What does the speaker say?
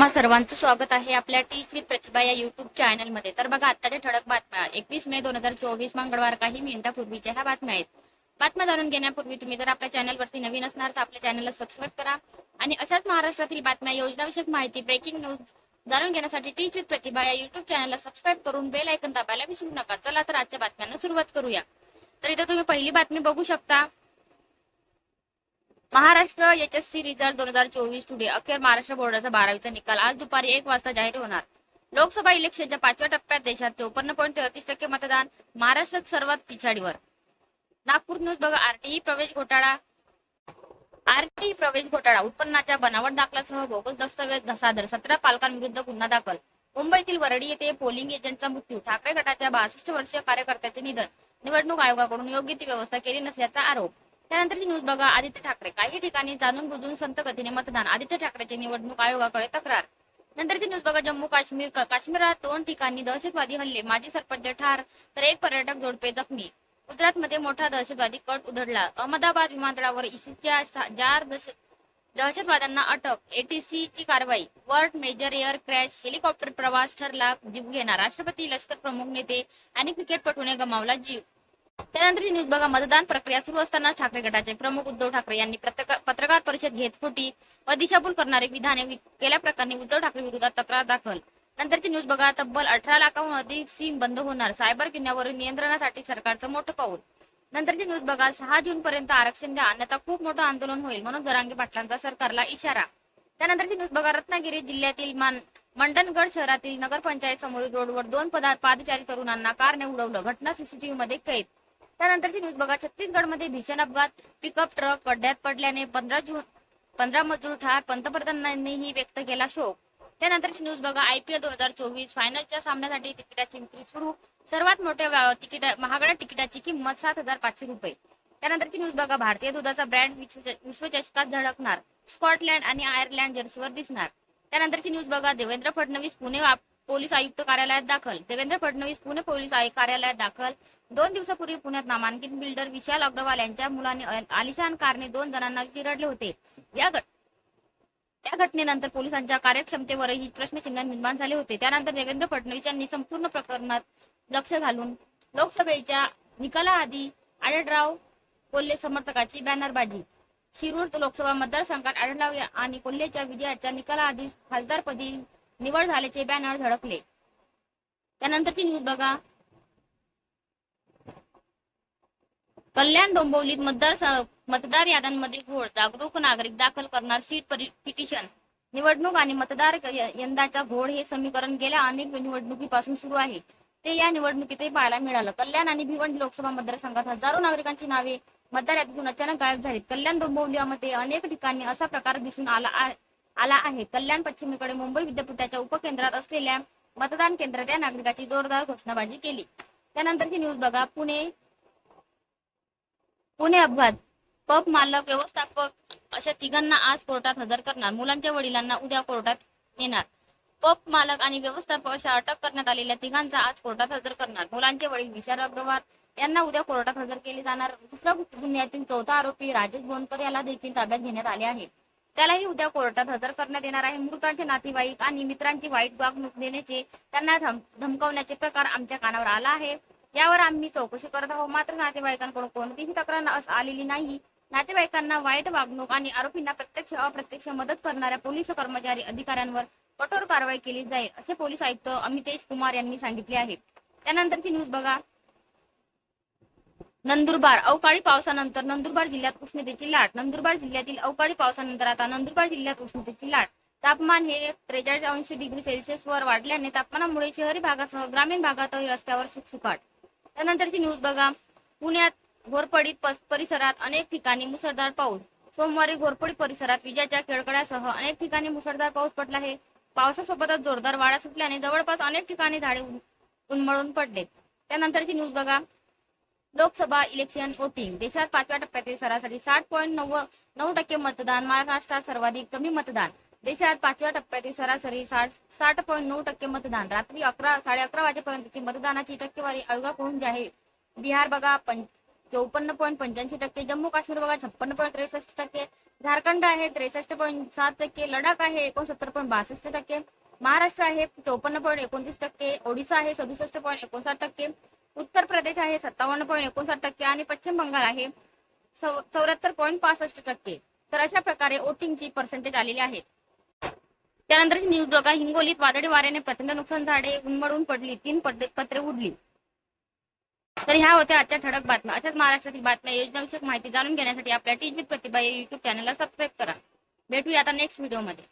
तुम्हा सर्वांचं स्वागत आहे आपल्या टीच विथ प्रतिभा या युट्यूब चॅनलमध्ये तर बघा आत्ताच्या ठळक बातम्या. एकवीस मे दोन हजार चोवीस मंगळवार. काही मिनिटापूर्वीच्या ह्या बातम्या आहेत. बातम्या जाणून घेण्यापूर्वी तुम्ही जर आपल्या चॅनलवरती नवीन असणार तर आपल्या चॅनलला सबस्क्राईब करा. आणि अशाच महाराष्ट्रातील बातम्या योजनाविषयक माहिती ब्रेकिंग न्यूज जाणून घेण्यासाठी टीच विथ प्रतिभा या युट्यूब चॅनलला सबस्क्राईब करून बेल ऐकन दाबायला विसरू नका. चला तर आजच्या बातम्यांना सुरुवात करूया. तर इथं तुम्ही पहिली बातमी बघू शकता. Maharashtra H S C result दोन हजार चोवीस टुडे अखेर महाराष्ट्र बोर्डाचा बारावीचा निकाल. आज दुपारी एक वाजता जाहीर होणार. लोकसभा इलेक्शनच्या पाचव्या टप्प्यात देशात चोपन्न पॉईंट तेहतीस टक्के मतदान महाराष्ट्रात सर्वात पिछाडीवर. नागपूर न्यूज बघा. आरटीई प्रवेश घोटाळा. आरटीई प्रवेश घोटाळा. उत्पन्नाच्या बनावट दाखल्यासह बोगस दस्तऐवज सादर सतरा पालकांविरुद्ध गुन्हा दाखल. मुंबईतील वरडी येथे पोलिंग एजंटचा मृत्यू. ठाकरे गटाच्या बासष्ट वर्षीय कार्यकर्त्याचे निधन. निवडणूक आयोगाकडून योग्य ती व्यवस्था केली नसल्याचा आरोप. त्यानंतरची न्यूज बघा आदित्य ठाकरे. काही ठिकाणी जाणून बुजून संत गतीने मतदान. आदित्य ठाकरेची निवडणूक आयोगाकडे तक्रार. नंतरची न्यूज बघा जम्मू काश्मीर काश्मीरात दोन ठिकाणी दहशतवादी हल्ले. माजी सरपंच ठार तर एक पर्यटक जोडपे जखमी. गुजरातमध्ये मोठा दहशतवादी कट उधळला. अहमदाबाद विमानतळावर इसीच्या चार दहशतवाद्यांना अटक. एटीसी ची कारवाई. World major air crash. Helicopter प्रवास ठरला जीव घेणार. राष्ट्रपती लष्कर प्रमुख नेते आणि क्रिकेटपटूने गमावला जीव. त्यानंतरची न्यूज बघा मतदान प्रक्रिया सुरू असताना ठाकरे गटाचे प्रमुख उद्धव ठाकरे यांनी पत्रकार परिषद घेत खोटी व दिशाभूल करणारे विधाने केल्याप्रकरणी उद्धव ठाकरे विरोधात तक्रार दाखल. नंतरची न्यूज बघा तब्बल अठरा लाखाहून अधिक सिम बंद होणार. सायबर किल्ल्यावरील नियंत्रणासाठी सरकारचं मोठं पाऊल. नंतरची न्यूज बघा सहा जून पर्यंत आरक्षण द्या अन्यथा खूप मोठं आंदोलन होईल म्हणून दरांगे पाटलांचा सरकारला इशारा. त्यानंतरची न्यूज बघा रत्नागिरी जिल्ह्यातील मान मंडणगड शहरातील नगरपंचायत समोरील रोडवर दोन पदा पादचारी तरुणांना कारने उडवलं. घटना सीसीटीव्ही मध्ये कैद त्यानंतरची न्यूज बघा. छत्तीसगडमध्ये भीषण अपघात. पिकअप ट्रक खड्ड्यात पडल्याने पंधरा जून पंधरा मजूर ठार पंतप्रधानांनीही व्यक्त केला शोक. त्यानंतरची न्यूज बघा. आयपीएल दोन हजार चोवीस फायनलच्या सामन्यासाठी तिकिटाची विक्री सुरू. सर्वात मोठ्या तिकीट महागड्या तिकिटाची किंमत सात हजार पाचशे रुपये. त्यानंतरची न्यूज बघा. भारतीय दुधाचा ब्रँड विश्वचषकात झळकणार. स्कॉटलँड आणि आयर्लंड जर्सीवर दिसणार. त्यानंतरची न्यूज बघा. देवेंद्र फडणवीस पुणे पोलीस आयुक्त कार्यालयात दाखल. देवेंद्र फडणवीस पुणे पोलीस आयुक्त कार्यालयात दाखल. दोन दिवसापूर्वी पुण्यात नामांकित बिल्डर विशाल अग्रवाल यांच्या मुलाने आलिशान कारने दोन जणांना चिरडले होते. या घट त्या घटनेनंतर पोलिसांच्या कार्यक्षमतेवरही प्रश्नचिन्ह निर्माण झाले होते. त्यानंतर देवेंद्र फडणवीस यांनी संपूर्ण प्रकरणात लक्ष घालून लोकसभेच्या निकालाआधी आढळराव कोल्हे समर्थकाची बॅनरबाजी शिरूर लोकसभा मतदारसंघात आढळराव आणि कोल्हेच्या विजयाच्या निकालाआधी खासदारपदी निवड झाल्याचे बॅनर झळकले. त्यानंतरची न्यूज बघा. कल्याण डोंबिवलीत मतदार मतदार याद्यांमध्ये घोळ जागरूक नागरिक दाखल करणार सीट पिटिशन. निवडणूक आणि मतदार यंदाचा घोळ हे समीकरण गेल्या अनेक निवडणुकीपासून सुरू आहे. ते या निवडणुकीतही पाहायला मिळालं. कल्याण आणि भिवंडी लोकसभा मतदारसंघात हजारो नागरिकांची नावे मतदार यादीतून अचानक गायब झालीत. कल्याण डोंबिवलीमध्ये अनेक ठिकाणी असा प्रकार दिसून आला आ- आला आहे. कल्याण पश्चिमेकडे मुंबई विद्यापीठाच्या उपकेंद्रात असलेल्या मतदान केंद्रात या नागरिकाची जोरदार घोषणाबाजी केली. त्यानंतरची न्यूज बघा. पुणे पुणे अपघात. पब मालक व्यवस्थापक अशा तिघांना आज कोर्टात हजर करणार. मुलांच्या वडिलांना उद्या कोर्टात येणार पब मालक आणि व्यवस्थापक अशा अटक करण्यात आलेल्या तिघांचा आज कोर्टात हजर करणार. मुलांचे वडील विशाल अग्रवाल यांना उद्या कोर्टात हजर केले जाणार. दुसऱ्या गुन्ह्यातील चौथा आरोपी राजेश बोनकर याला देखील ताब्यात घेण्यात आले आहे. त्यालाही उद्या कोर्टात हजर करण्यात येणार आहे. मृतांचे नातेवाईक आणि मित्रांची वाईट वागणूक देण्याचे त्यांना धम- प्रकार आमच्या कानावर आला आहे. यावर आम्ही चौकशी करत आहोत. मात्र नातेवाईकांकडून कोणतीही तक्रार अस- आलेली नाही. नातेवाईकांना वाईट वागणूक आणि आरोपींना प्रत्यक्ष अप्रत्यक्ष मदत करणाऱ्या पोलीस कर्मचारी अधिकाऱ्यांवर कठोर कारवाई केली जाईल असे पोलीस आयुक्त अमितेश कुमार यांनी सांगितले आहे. त्यानंतरची न्यूज बघा. नंदुरबार अवकाळी पावसानंतर नंदुरबार जिल्ह्यात उष्णतेची लाट. नंदुरबार जिल्ह्यातील अवकाळी पावसानंतर आता नंदुरबार जिल्ह्यात उष्णतेची लाट. तापमान हे त्रेचाळीस अंश डिग्री सेल्सिअस वर वाढल्याने तापमानामुळे शहरी भागासह ग्रामीण भागातही रस्त्यावर सुकसुकाट त्यानंतरची न्यूज बघा. पुण्यात घोरपडीत परिसरात अनेक ठिकाणी मुसळधार पाऊस. सोमवारी घोरपडी परिसरात विजाच्या केळकड्यासह अनेक ठिकाणी मुसळधार पाऊस पडला आहे. पावसासोबतच जोरदार वारा सुटल्याने जवळपास अनेक ठिकाणी झाडे उन्मळून पडले. त्यानंतरची न्यूज बघा. Lok Sabha election voting. देशात पाचव्या टप्प्यातील सरासरी साठ पॉईंट नव्व नऊ टक्के मतदान महाराष्ट्रात सर्वाधिक कमी मतदान. देशात पाचव्या टप्प्यातील सरासरी साठ साठ पॉईंट नऊ टक्के मतदान. रात्री अकरा साडे अकरा वाजेपर्यंतची मतदानाची टक्केवारी आयोगाकडून जाहीर. बिहार बघा चौपन्न पॉईंट पंच्याऐंशी टक्के. जम्मू काश्मीर बघा छप्पन्न पॉईंट त्रेसष्ट टक्के. झारखंड आहे त्रेसष्ट पॉईंट सात टक्के. लडाख आहे एकोणसत्तर पॉईंट बासष्ट टक्के. महाराष्ट्र आहे चौपन्न पॉईंट एकोणतीस टक्के. ओडिशा आहे सदुसष्ट पॉईंट एकोणसाठ टक्के. उत्तर प्रदेश आहे सत्तावन्न पॉईंट एकोणसाठ टक्के आणि पश्चिम बंगाल आहे चौऱ्याहत्तर पॉईंट पासष्ट टक्के. तर अशा प्रकारे वोटिंगची पर्सेंटेज आलेली आहेत त्यानंतरची न्यूज बघा. हिंगोलीत वादळी वाऱ्याने प्रचंड नुकसान झाडे उन्मळून पडली. तीन पत्रे उडली. तर ह्या होत्या आजच्या ठळक बातम्या. अशाच महाराष्ट्रातील बातम्या. योजनाविषयक माहिती जाणून घेण्यासाठी आपल्या टीव्ही प्रतिभा या युट्यूब चॅनलला सबस्क्राईब करा. भेटूया आता नेक्स्ट व्हिडिओमध्ये